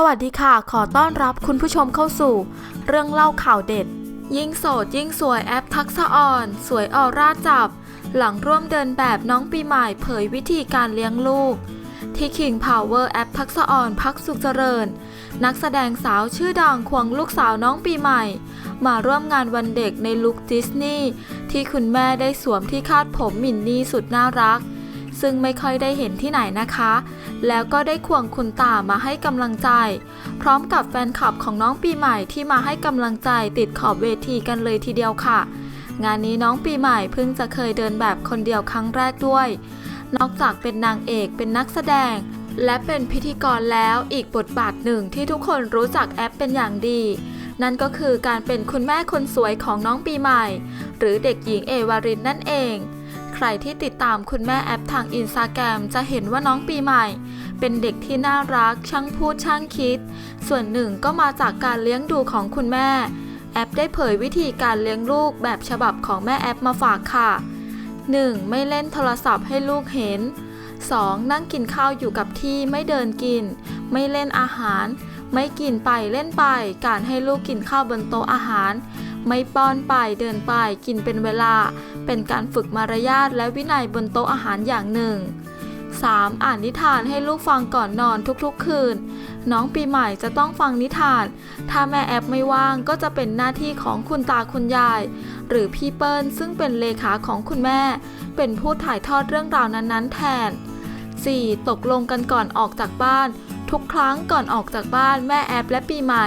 สวัสดีค่ะ ขอต้อนรับคุณผู้ชมเข้าสู่ เรื่องเล่าข่าวเด็ด ยิ่งโสดยิ่งสวยแอปทักษะอ่อน สวยออร่าจับ หลังร่วมเดินแบบน้องปีใหม่เผยวิธีการเลี้ยงลูก ที่ King Power แอปทักษะอ่อนพักสุขเจริญ นักแสดงสาวชื่อดังควงลูกสาวน้องปีใหม่ มาร่วมงานวันเด็กในลุคดิสนีย์ที่คุณแม่ได้สวมที่คาดผมมินนี่สุดน่ารัก ซึ่งไม่ค่อยได้เห็นที่ไหนนะคะ แล้วก็ได้ควงคุณตามาให้กำลังใจ พร้อมกับแฟนคลับของน้องปีใหม่ที่มาให้กำลังใจติดขอบเวทีกันเลยทีเดียวค่ะ งานนี้น้องปีใหม่เพิ่งจะเคยเดินแบบคนเดียวครั้งแรกด้วย นอกจากเป็นนางเอกเป็นนักแสดง และเป็นพิธีกรแล้วอีกบทบาทหนึ่งที่ทุกคนรู้จักแอปเป็นอย่างดีนั่นก็คือการเป็นคุณแม่คนสวยของน้องปีใหม่ หรือเด็กหญิงเอวารินนั่นเอง ใครที่ติดตามคุณแม่แอปทางอินสตาแกรมจะเห็นว่าน้องปีใหม่ เป็นเด็กที่น่ารักช่างพูดช่างคิด ส่วนหนึ่งก็มาจากการเลี้ยงดูของคุณแม่ แอปได้เผยวิธีการเลี้ยงลูกแบบฉบับของแม่แอปมาฝากค่ะ 1. ไม่เล่นโทรศัพท์ให้ลูกเห็น 2. นั่งกินข้าวอยู่กับที่ไม่เดินกิน ไม่เล่นอาหาร ไม่กินไปเล่นไป การให้ลูกกินข้าวบนโต๊ะอาหาร ไม่ป้อนไปเดินไปกินเป็นเวลา เป็นการฝึกมารยาทและวินัยบนโต๊ะอาหารอย่างหนึ่ง 3. อ่านนิทานให้ลูกฟังก่อนนอนทุกๆคืน น้องปีใหม่จะต้องฟังนิทาน ถ้าแม่แอปไม่ว่างก็จะเป็นหน้าที่ของคุณตาคุณยาย หรือพี่เปิ้ลซึ่งเป็นเลขาของคุณแม่ เป็นผู้ถ่ายทอดเรื่องราวนั้นๆ แทน 4. ตกลงกันก่อนออกจากบ้าน ทุกครั้งก่อนออกจากบ้านแม่แอปและปีใหม่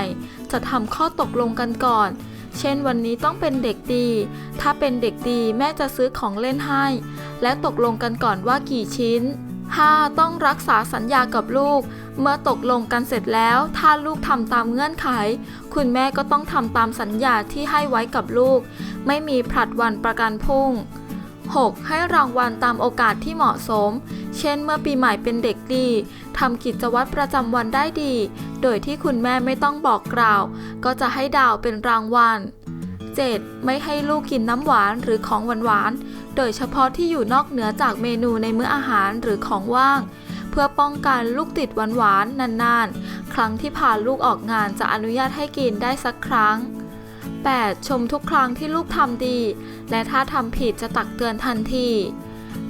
จะทำข้อตกลงกันก่อน เช่นวันนี้ต้องเป็นเด็กดี ถ้าเป็นเด็กดีแม่จะซื้อของเล่นให้ และตกลงกันก่อนว่ากี่ชิ้น 5. ต้องรักษาสัญญากับลูก เมื่อตกลงกันเสร็จแล้ว ถ้าลูกทำตามเงื่อนไข คุณแม่ก็ต้องทำตามสัญญาที่ให้ไว้กับลูก ไม่มีผลัดวันประกันพรุ่ง 6. ให้รางวัลตามโอกาสที่เหมาะสม เช่น เมื่อปีใหม่เป็นเด็กดีทำกิจวัตรประจำวันได้ดี โดยที่คุณแม่ไม่ต้องบอกกล่าว ก็จะให้ดาวเป็นรางวัล 7. ไม่ให้ลูกกินน้ำหวานหรือของหวานๆ โดยเฉพาะที่อยู่นอกเหนือจากเมนูในมื้ออาหารหรือของว่าง เพื่อป้องกันลูกติดหวานๆ นานๆ ครั้งที่พาลูกออกงานจะอนุญาตให้กินได้สักครั้ง 8. ชมทุกครั้งที่ลูกทำดี และถ้าทำผิดจะตักเตือนทันที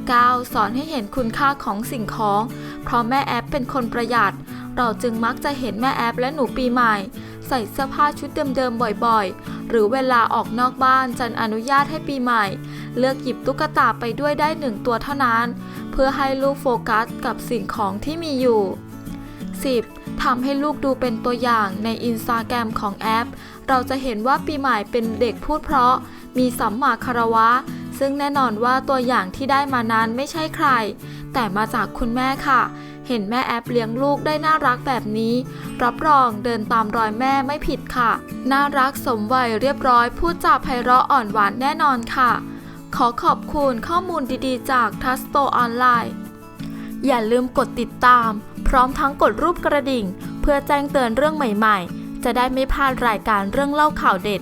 9. สอนให้เห็นคุณค่าของสิ่งของ เพราะแม่แอปเป็นคนประหยัด เราจึงมักจะเห็นแม่แอปและหนูปีใหม่ ใส่เสื้อผ้าชุดเดิมๆบ่อยๆ หรือเวลาออกนอกบ้านจันอนุญาตให้ปีใหม่ เลือกหยิบตุ๊กตาไปด้วยได้หนึ่งตัวเท่านั้น เพื่อให้ลูกโฟกัสกับสิ่งของที่มีอยู่ 10. ทำให้ลูกดูเป็นตัวอย่างในอินสตาแกรมของแอป เราจะเห็นว่าปีใหม่เป็นเด็กพูดเพราะ มีสัมมาคารวะ ซึ่งแน่นอนว่าตัวอย่างที่ได้มานั้นไม่ใช่ใคร แต่มาจากคุณแม่ค่ะ เห็นแม่แอปเลี้ยงลูกได้น่ารักแบบนี้ รับรองเดินตามรอยแม่ไม่ผิดค่ะ น่ารักสมวัยเรียบร้อยพูดจาไพเราะอ่อนหวานแน่นอนค่ะ ขอขอบคุณข้อมูลดีๆ จากทัสโตออนไลน์อย่าลืมกดติดตาม พร้อมทั้งกดรูปกระดิ่ง เพื่อแจ้งเตือนเรื่องใหม่ๆ จะได้ไม่พลาดรายการเรื่องเล่าข่าวเด็ด